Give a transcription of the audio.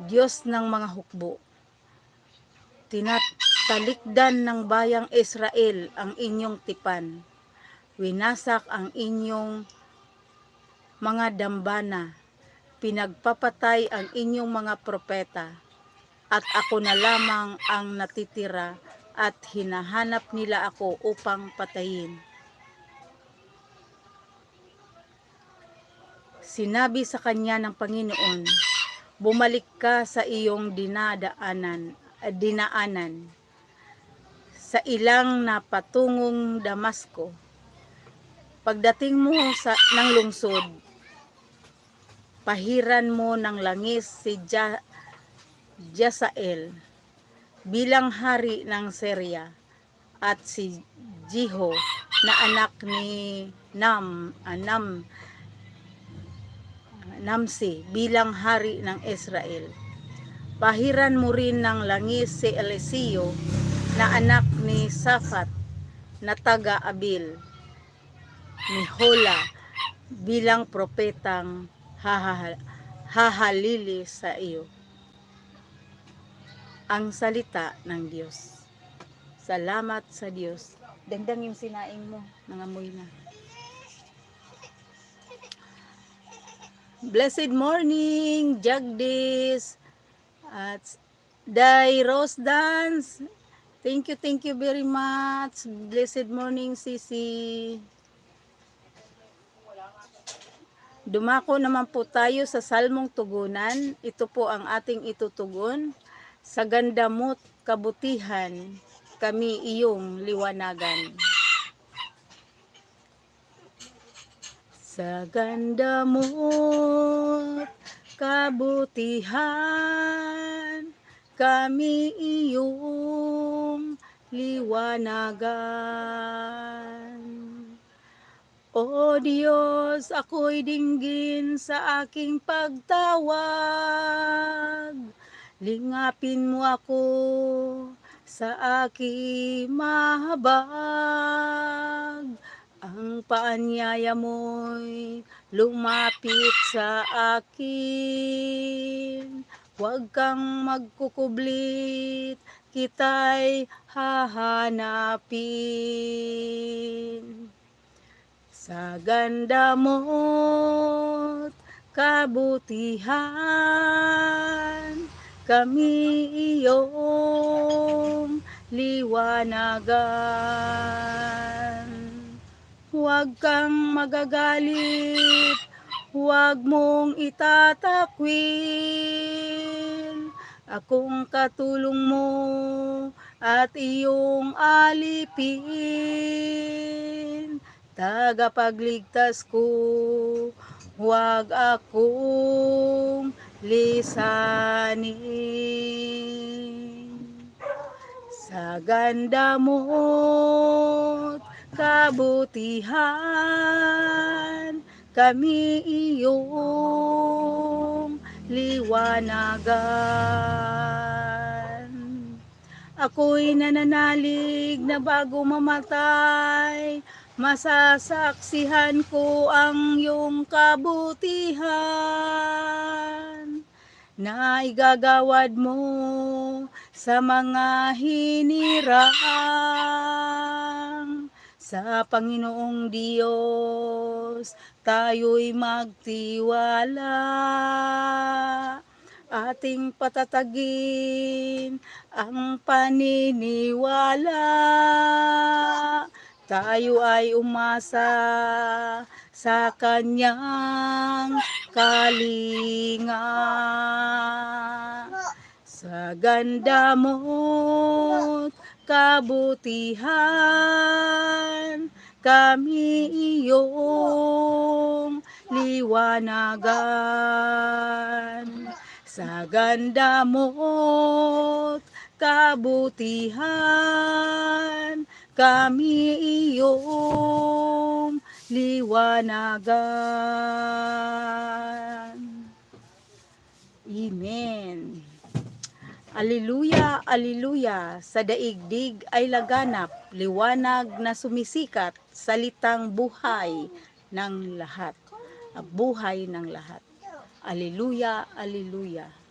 Diyos ng mga hukbo. Tinatalikdan ng bayang Israel ang inyong tipan. Winasak ang inyong mga dambana. Pinagpapatay ang inyong mga propeta. At ako na lamang ang natitira at hinahanap nila ako upang patayin. Sinabi sa kanya ng Panginoon, bumalik ka sa iyong dinadaanan, ah, dinaanan sa ilang na patungong Damasco. Pagdating mo sa ng lungsod, pahiran mo ng langis si ja, Jasael bilang hari ng Syria at si Jeho na anak ni Nam, ah, Nam Namsi bilang hari ng Israel. Pahiran mo rin ng langis si Eliseo na anak ni Safat na taga Abil ni Hola bilang propetang hahal- hahalili sa iyo. Ang salita ng Diyos. Salamat sa Diyos. Dagdag yung sinaing mo, nangamoy na. Blessed morning, Jagdis. At Day Rose Dance. Thank you, thank you very much. Blessed morning, Sisi. Dumako naman po tayo sa Salmong Tugunan. Ito po ang ating itutugon. Sa ganda mo't kabutihan, kami iyong liwanagan. Sa ganda mo't kabutihan, kami iyong liwanagan. O Diyos, ako'y dinggin sa aking pagtawag. Lingapin mo ako sa aking mahabag. Ang paanyaya mo'y lumapit sa akin. Huwag kang magkukublit, kita'y hahanapin. Sa ganda mo't kabutihan, kami iyong liwanagan. Huwag kang magagalit, huwag mong itatakwil. Akong katulong mo at iyong alipin. Tagapagligtas ko, huwag akong lisanin. Sa ganda mo't kabutihan, kami iyong liwanagan. Ako'y nananalig na bago mamatay, masasaksihan ko ang iyong kabutihan na igagawad mo sa mga hinirang. Sa Panginoong Diyos, tayo'y magtiwala. Ating patatagin ang paniniwala. Tayo ay umasa sa kanyang kalinga. Sa ganda mo't kabutihan, kami iyong liwanagan. Sa ganda mo't kabutihan, kami iyong liwanagan. Amen. Aliluya, aliluya, sa daigdig ay laganap, liwanag na sumisikat, salitang buhay ng lahat. Buhay ng lahat. Aliluya, aliluya.